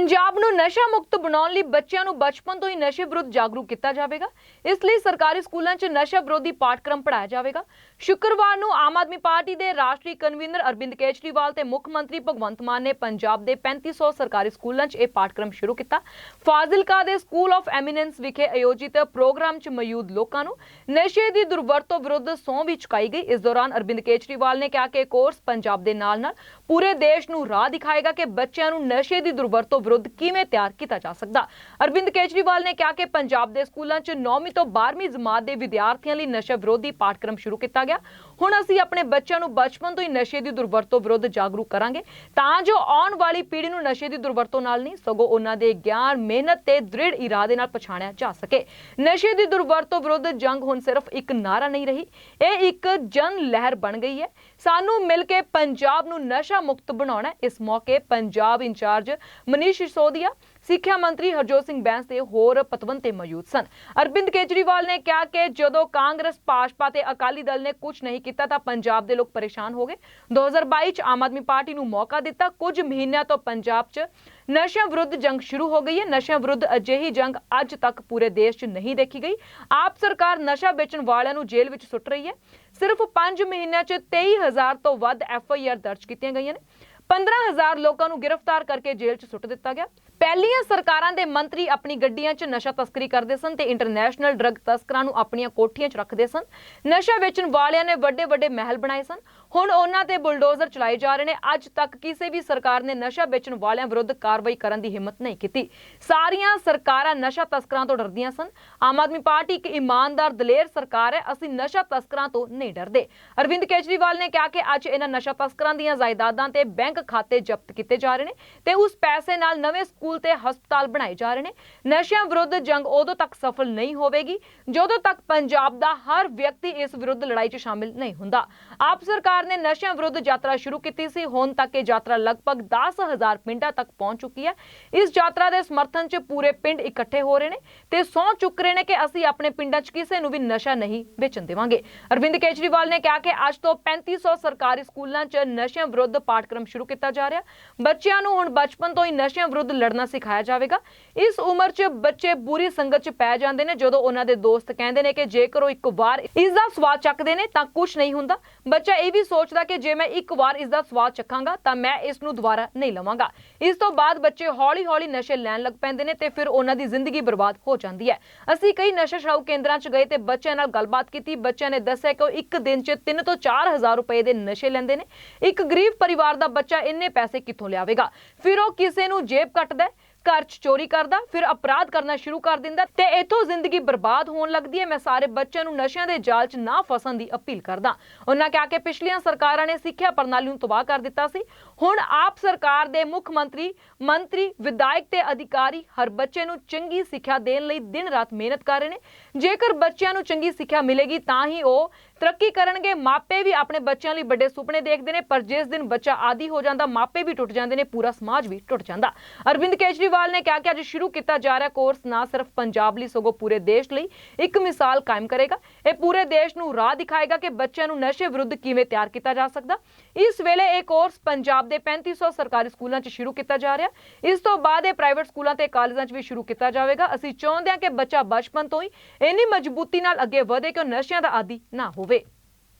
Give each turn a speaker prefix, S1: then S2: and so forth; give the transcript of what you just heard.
S1: ਪੰਜਾਬ ਨੂੰ ਨਸ਼ਾ ਮੁਕਤ ਬਣਾਉਣ ਲਈ ਬੱਚਿਆਂ ਨੂੰ ਬਚਪਨ ਤੋਂ ਹੀ ਨਸ਼ੇ ਵਿਰੁੱਧ ਜਾਗਰੂਕ ਕੀਤਾ ਜਾਵੇਗਾ। ਇਸ ਲਈ ਸਰਕਾਰੀ ਸਕੂਲਾਂ 'ਚ ਨਸ਼ਾ ਵਿਰੋਧੀ ਪਾਠਕ੍ਰਮ ਪੜਾਇਆ ਜਾਵੇਗਾ। ਸ਼ੁੱਕਰਵਾਰ ਨੂੰ ਆਮ ਆਦਮੀ ਪਾਰਟੀ ਦੇ ਰਾਸ਼ਟਰੀ ਕਨਵੀਨਰ ਅਰਵਿੰਦ ਕੇਜਰੀਵਾਲ ਤੇ ਮੁੱਖ ਮੰਤਰੀ ਭਗਵੰਤ ਮਾਨ ਨੇ ਪੰਜਾਬ ਦੇ 3500 ਸਰਕਾਰੀ ਸਕੂਲਾਂ 'ਚ ਇਹ ਪਾਠਕ੍ਰਮ ਸ਼ੁਰੂ ਕੀਤਾ। ਫਾਜ਼ਿਲਕਾ ਦੇ ਸਕੂਲ ਆਫ ਐਮੀਨੈਂਸ ਵਿਖੇ ਆਯੋਜਿਤ ਪ੍ਰੋਗਰਾਮ 'ਚ ਮੌਜੂਦ ਲੋਕਾਂ ਨੂੰ ਨਸ਼ੇ ਦੀ ਦੁਰਵਰਤੋਂ ਵਿਰੁੱਧ ਸਹੁੰ ਵੀ ਚੁਕਾਈ ਗਈ। ਇਸ ਦੌਰਾਨ ਅਰਵਿੰਦ ਕੇਜਰੀਵਾਲ ਨੇ ਕਿਹਾ ਕਿ ਕੋਰਸ ਪੰਜਾਬ ਦੇ ਨਾਲ-ਨਾਲ ਪੂਰੇ ਦੇਸ਼ ਨੂੰ ਰਾਹ ਦਿਖਾਏਗਾ ਕਿ ਬੱਚਿਆਂ ਨੂੰ ਨਸ਼ੇ ਦੀ ਦੁਰਵਰਤੋਂ ਵਿਰੁੱਧ ਕਿਵੇਂ ਤਿਆਰ ਕੀਤਾ ਜਾ ਸਕਦਾ? ਅਰਵਿੰਦ ਕੇਜਰੀਵਾਲ ਨੇ ਕਿਹਾ ਕਿ ਪੰਜਾਬ ਦੇ ਸਕੂਲਾਂ 'ਚ 9ਵੀਂ ਤੋਂ 12ਵੀਂ ਜਮਾਤ ਦੇ ਵਿਦਿਆਰਥੀਆਂ ਲਈ ਨਸ਼ਾ ਵਿਰੋਧੀ ਪਾਠਕ੍ਰਮ ਸ਼ੁਰੂ ਕੀਤਾ ਗਿਆ। ਹੁਣ ਅਸੀਂ ਆਪਣੇ ਬੱਚਿਆਂ ਨੂੰ ਬਚਪਨ ਤੋਂ ਹੀ ਨਸ਼ੇ ਦੀ ਦੁਰਵਰਤੋਂ ਵਿਰੁੱਧ ਜਾਗਰੂਕ ਕਰਾਂਗੇ। ਤਾਂ ਜੋ ਆਉਣ ਵਾਲੀ ਪੀੜ੍ਹੀ ਨੂੰ ਨਸ਼ੇ ਦੀ ਦੁਰਵਰਤੋਂ ਨਾਲ ਨਹੀਂ, ਸਗੋਂ ਉਹਨਾਂ ਦੇ ਗਿਆਨ, ਮਿਹਨਤ ਤੇ ਦ੍ਰਿੜ ਇਰਾਦੇ ਨਾਲ ਪਛਾਣਿਆ ਜਾ ਸਕੇ। ਨਸ਼ੇ ਦੀ ਦੁਰਵਰਤੋਂ ਵਿਰੁੱਧ ਜੰਗ ਹੁਣ ਸਿਰਫ ਇੱਕ ਨਾਰਾ ਨਹੀਂ ਰਹੀ, ਇਹ ਇੱਕ ਜਨ ਲਹਿਰ ਬਣ ਗਈ ਹੈ। ਸਾਨੂੰ ਮਿਲ ਕੇ ਪੰਜਾਬ ਨੂੰ ਨਸ਼ਾ ਮੁਕਤ ਬਣਾਉਣਾ ਇਸ ਮੌਕੇ ਪੰਜਾਬ ਇੰਚਾਰਜ ਮਨੀਸ਼ ਸਿਸੋਦੀਆ, ਸਿੱਖਿਆ ਮੰਤਰੀ ਹਰਜੋਤ ਸਿੰਘ ਬੈਂਸ ਤੇ ਹੋਰ ਪਤਵੰਤੇ ਮੌਜੂਦ ਸਨ। ਅਰਵਿੰਦ ਕੇਜਰੀਵਾਲ ਨੇ ਕਿਹਾ ਕਿ ਜਦੋਂ ਕਾਂਗਰਸ, ਭਾਜਪਾ ਤੇ ਅਕਾਲੀ ਦਲ ਨੇ ਕੁਝ ਨਹੀਂ ਕੀਤਾ ਤਾਂ ਪੰਜਾਬ ਦੇ ਲੋਕ ਪਰੇਸ਼ਾਨ ਹੋ ਗਏ। 2022 ਚ ਆਮ ਆਦਮੀ ਪਾਰਟੀ ਨੂੰ ਮੌਕਾ ਦਿੱਤਾ। ਕੁਝ ਮਹੀਨਿਆਂ ਤੋਂ ਪੰਜਾਬ ਚ ਨਸ਼ਿਆਂ ਵਿਰੁੱਧ ਜੰਗ ਸ਼ੁਰੂ ਹੋ ਗਈ ਹੈ। ਨਸ਼ਿਆਂ ਵਿਰੁੱਧ ਅਜਿਹੀ ਜੰਗ ਅੱਜ ਤੱਕ ਪੂਰੇ ਦੇਸ਼ 'ਚ ਨਹੀਂ ਦੇਖੀ ਗਈ। ਆਪ ਸਰਕਾਰ ਨਸ਼ਾ ਵੇਚਣ ਵਾਲਿਆਂ ਨੂੰ ਜੇਲ੍ਹ ਵਿੱਚ ਸੁੱਟ ਰਹੀ ਹੈ। ਸਿਰਫ 5 ਮਹੀਨਿਆਂ 'ਚ 23000 ਤੋਂ ਵੱਧ ਐਫ ਆਈ ਆਰ ਦਰਜ ਕੀਤੀਆਂ ਗਈਆਂ ਨੇ। 15000 ਲੋਕਾਂ ਨੂੰ ਗ੍ਰਿਫਤਾਰ ਕਰਕੇ ਜੇਲ੍ਹ 'ਚ ਸੁੱਟ ਦਿੱਤਾ ਗਿਆ। ਪਹਿਲੀਆਂ ਸਰਕਾਰਾਂ ਦੇ ਮੰਤਰੀ ਆਪਣੀ ਗੱਡੀਆਂ 'ਚ ਨਸ਼ਾ ਤਸਕਰੀ ਕਰਦੇ ਸਨ ਤੇ ਇੰਟਰਨੈਸ਼ਨਲ ਡਰੱਗ ਤਸਕਰਾਂ ਨੂੰ ਆਪਣੀਆਂ ਕੋਠੀਆਂ 'ਚ ਰੱਖਦੇ ਸਨ। ਨਸ਼ਾ ਵੇਚਣ ਵਾਲਿਆਂ ਨੇ ਵੱਡੇ ਵੱਡੇ ਮਹਿਲ ਬਣਾਏ ਸਨ। ਹੁਣ ਉਹਨਾਂ ਤੇ ਬੁਲਡੋਜ਼ਰ ਚਲਾਏ ਜਾ ਰਹੇ ਨੇ। ਅੱਜ ਤੱਕ ਕਿਸੇ ਵੀ ਸਰਕਾਰ ਨੇ ਨਸ਼ਾ ਵੇਚਣ ਵਾਲਿਆਂ ਵਿਰੁੱਧ ਕਾਰਵਾਈ ਕਰਨ ਦੀ ਹਿੰਮਤ ਨਹੀਂ ਕੀਤੀ। ਸਾਰੀਆਂ ਸਰਕਾਰਾਂ ਨਸ਼ਾ ਤਸਕਰਾਂ ਤੋਂ ਡਰਦੀਆਂ ਸਨ। ਆਮ ਆਦਮੀ ਪਾਰਟੀ ਇੱਕ ਇਮਾਨਦਾਰ ਦਲੇਰ ਸਰਕਾਰ ਹੈ। ਅਸੀਂ ਨਸ਼ਾ ਤਸਕਰਾਂ ਤੋਂ ਨਹੀਂ ਡਰਦੇ। ਅਰਵਿੰਦ ਕੇਜਰੀਵਾਲ ਨੇ ਕਿਹਾ ਕਿ ਅੱਜ ਇਹਨਾਂ ਨਸ਼ਾ ਤਸਕਰਾਂ ਦੀਆਂ ਜਾਇਦਾਦਾਂ ਤੇ ਬੈਂਕ ਖਾਤੇ ਜ਼ਬਤ ਕੀਤੇ ਜਾ ਰਹੇ ਨੇ ਤੇ ਉਸ ਪੈਸੇ ਨਾਲ ਨਵੇਂ ਸਕੂਲ ਤੇ ਹਸਪਤਾਲ ਬਣਾਏ ਜਾ ਰਹੇ ਨੇ। ਨਸ਼ਿਆਂ ਵਿਰੁੱਧ ਜੰਗ ਉਦੋਂ ਤੱਕ ਸਫਲ ਨਹੀਂ ਹੋਵੇਗੀ, ਜਦੋਂ ਤੱਕ ਪੰਜਾਬ ਦਾ ਹਰ ਵਿਅਕਤੀ ਇਸ ਵਿਰੁੱਧ ਲੜਾਈ 'ਚ ਸ਼ਾਮਿਲ ਨਹੀਂ ਹੁੰਦਾ। ਆਪ ਸਰਕਾਰ ਨੇ ਨਸ਼ਿਆਂ ਵਿਰੁੱਧ ਯਾਤਰਾ ਸ਼ੁਰੂ ਕੀਤੀ ਸੀ। ਹੁਣ ਤੱਕ ਇਹ ਯਾਤਰਾ ਲਗਭਗ 10000 ਪਿੰਡਾਂ ਤੱਕ ਪਹੁੰਚ ਚੁੱਕੀ ਹੈ। ਇਸ ਯਾਤਰਾ ਦੇ ਸਮਰਥਨ 'ਚ ਪੂਰੇ ਪਿੰਡ ਇਕੱਠੇ ਹੋ ਰਹੇ ਨੇ ਤੇ ਸਹੁੰ ਚੁੱਕ ਰਹੇ ਨੇ ਕਿ ਅਸੀਂ ਆਪਣੇ ਪਿੰਡਾਂ 'ਚ ਕਿਸੇ ਨੂੰ ਵੀ ਨਸ਼ਾ ਨਹੀਂ ਵੇਚਣ ਦੇਵਾਂਗੇ। ਅਰਵਿੰਦ ਕੇਜਰੀਵਾਲ ਨੇ ਕਿਹਾ ਕਿ ਅੱਜ ਤੋਂ 3500 ਸਰਕਾਰੀ ਸਕੂਲਾਂ 'ਚ ਨਸ਼ਿਆਂ ਵਿਰੁੱਧ ਪਾਠਕ੍ਰਮ ਸ਼ੁਰੂ ਕੀਤਾ ਜਾ ਰਿਹਾ। ਬੱਚਿਆਂ ਨੂੰ ਹੁਣ ਬਚਪਨ ਤੋਂ ਹੀ ਨਸ਼ਿਆਂ ਵਿਰੁੱਧ ਲੜਨਾ ਸਿਖਾਇਆ ਜਾਵੇਗਾ। ਇਸ ਉਮਰ 'ਚ ਬੱਚੇ ਬੁਰੀ ਸੰਗਤ 'ਚ ਪੈ ਜਾਂਦੇ ਨੇ ਜਦੋਂ ਉਹਨਾਂ ਦੇ ਦੋਸਤ ਕਹਿੰਦੇ ਨੇ ਕਿ ਜੇਕਰ ਉਹ ਇੱਕ ਵਾਰ ਇਸ ਦਾ ਸਵਾਦ ਚੱਕਦੇ ਨੇ ਤਾਂ ਕੁਝ ਨਹੀਂ ਹੁੰਦਾ। ਬੱਚਾ ਇਹ ਵੀ ਸੋਚਦਾ ਕਿ ਜੇ ਮੈਂ ਇੱਕ ਵਾਰ ਇਸ ਦਾ ਸਵਾਦ ਚੱਖਾਂਗਾ ਤਾਂ ਮੈਂ ਇਸ ਨੂੰ ਦੁਬਾਰਾ ਨਹੀਂ ਲਵਾਂਗਾ। ਇਸ ਤੋਂ ਬਾਅਦ ਬੱਚੇ ਹੌਲੀ-ਹੌਲੀ ਨਸ਼ੇ ਲੈਣ ਲੱਗ ਪੈਂਦੇ ਨੇ ਤੇ ਫਿਰ ਉਹਨਾਂ ਦੀ ਜ਼ਿੰਦਗੀ ਬਰਬਾਦ ਹੋ ਜਾਂਦੀ ਹੈ। ਅਸੀਂ ਕਈ ਨਸ਼ਾ ਛਡਾਊ ਕੇਂਦਰਾਂ 'ਚ ਗਏ ਤੇ ਬੱਚਿਆਂ ਨਾਲ ਗੱਲਬਾਤ ਕੀਤੀ। ਬੱਚਿਆਂ ਨੇ ਦੱਸਿਆ ਕਿ ਉਹ ਇੱਕ ਦਿਨ 'ਚ 3 ਤੋਂ 4000 ਰੁਪਏ ਦੇ ਨਸ਼ੇ ਲੈਂਦੇ ਨੇ। ਇੱਕ ਗਰੀਬ ਪਰਿਵਾਰ ਦਾ ਬੱਚਾ ਇੰਨੇ ਪੈਸੇ ਕਿੱਥੋਂ ਲਿਆਵੇਗਾ? ਫਿਰ ਉਹ ਕਿਸੇ ਨੂੰ ਜੇਬ ਕੱਟਦਾ ਘਰ 'ਚ ਚੋਰੀ ਕਰਦਾ, ਫਿਰ ਅਪਰਾਧ ਕਰਨਾ ਸ਼ੁਰੂ ਕਰ ਦਿੰਦਾ ਤੇ ਇਥੋਂ ਜ਼ਿੰਦਗੀ ਬਰਬਾਦ ਹੋਣ ਲੱਗਦੀ ਹੈ। ਮੈਂ ਸਾਰੇ ਬੱਚਿਆਂ ਨੂੰ ਨਸ਼ਿਆਂ ਦੇ ਜਾਲ 'ਚ ਨਾ ਫਸਣ ਦੀ ਅਪੀਲ ਕਰਦਾ। ਉਹਨਾਂ ਕਿਹਾ ਕਿ ਪਿਛਲੀਆਂ ਸਰਕਾਰਾਂ ਨੇ ਸਿੱਖਿਆ ਪ੍ਰਣਾਲੀ ਨੂੰ ਤਬਾਹ ਕਰ ਦਿੱਤਾ ਸੀ। ਹੁਣ ਆਪ ਸਰਕਾਰ ਦੇ ਮੁੱਖ ਮੰਤਰੀ ਮੰਤਰੀ, ਵਿਧਾਇਕ ਤੇ ਅਧਿਕਾਰੀ ਹਰ ਬੱਚੇ ਨੂੰ ਚੰਗੀ ਸਿੱਖਿਆ ਦੇਣ ਲਈ ਦਿਨ ਰਾਤ ਮਿਹਨਤ ਕਰ ਰਹੇ ਨੇ। ਜੇਕਰ ਬੱਚਿਆਂ ਨੂੰ ਚੰਗੀ ਸਿੱਖਿਆ ਮਿਲੇਗੀ ਤਾਂ ਹੀ ਉਹ ਤਰੱਕੀ ਕਰਨਗੇ। ਮਾਪੇ ਵੀ ਆਪਣੇ ਬੱਚਿਆਂ ਲਈ ਵੱਡੇ ਸੁਪਨੇ ਦੇਖਦੇ ਨੇ, ਪਰ ਜਿਸ ਦਿਨ ਬੱਚਾ ਆਦੀ ਹੋ ਜਾਂਦਾ, ਮਾਪੇ ਵੀ ਟੁੱਟ ਜਾਂਦੇ ਨੇ, ਪੂਰਾ ਸਮਾਜ ਵੀ ਟੁੱਟ ਜਾਂਦਾ। ਅਰਵਿੰਦ ਕੇਜਰੀਵਾਲ ਨੇ ਕਿਹਾ ਕਿ ਅੱਜ ਸ਼ੁਰੂ ਕੀਤਾ ਜਾ ਰਿਹਾ ਕੋਰਸ ਨਾ ਸਿਰਫ ਪੰਜਾਬ ਲਈ, ਸਗੋਂ ਪੂਰੇ ਦੇਸ਼ ਲਈ ਇੱਕ ਮਿਸਾਲ ਕਾਇਮ ਕਰੇਗਾ। ਇਹ ਪੂਰੇ ਦੇਸ਼ ਨੂੰ ਰਾਹ ਦਿਖਾਏਗਾ ਕਿ ਬੱਚਿਆਂ ਨੂੰ ਨਸ਼ੇ ਵਿਰੁੱਧ ਕਿਵੇਂ ਤਿਆਰ ਕੀਤਾ ਜਾ ਸਕਦਾ। ਇਸ ਵੇਲੇ ਇਹ ਕੋਰਸ ਪੰਜਾਬ ਦੇ 3500 ਸਰਕਾਰੀ ਸਕੂਲਾਂ 'ਚ ਸ਼ੁਰੂ ਕੀਤਾ ਜਾ ਰਿਹਾ। ਇਸ ਤੋਂ ਬਾਅਦ ਇਹ ਪ੍ਰਾਈਵੇਟ ਸਕੂਲਾਂ ਤੇ ਕਾਲਜਾਂ 'ਚ ਵੀ ਸ਼ੁਰੂ ਕੀਤਾ ਜਾਵੇਗਾ। ਅਸੀਂ ਚਾਹੁੰਦੇ ਹਾਂ ਕਿ ਬੱਚਾ ਬਚਪਨ ਤੋਂ ਹੀ ਇੰਨੀ ਮਜ਼ਬੂਤੀ ਨਾਲ ਅੱਗੇ ਵਧੇ ਕਿ ਨਸ਼ਿਆਂ ਦਾ ਆਦੀ ਨਾ ਹੋਵੇ।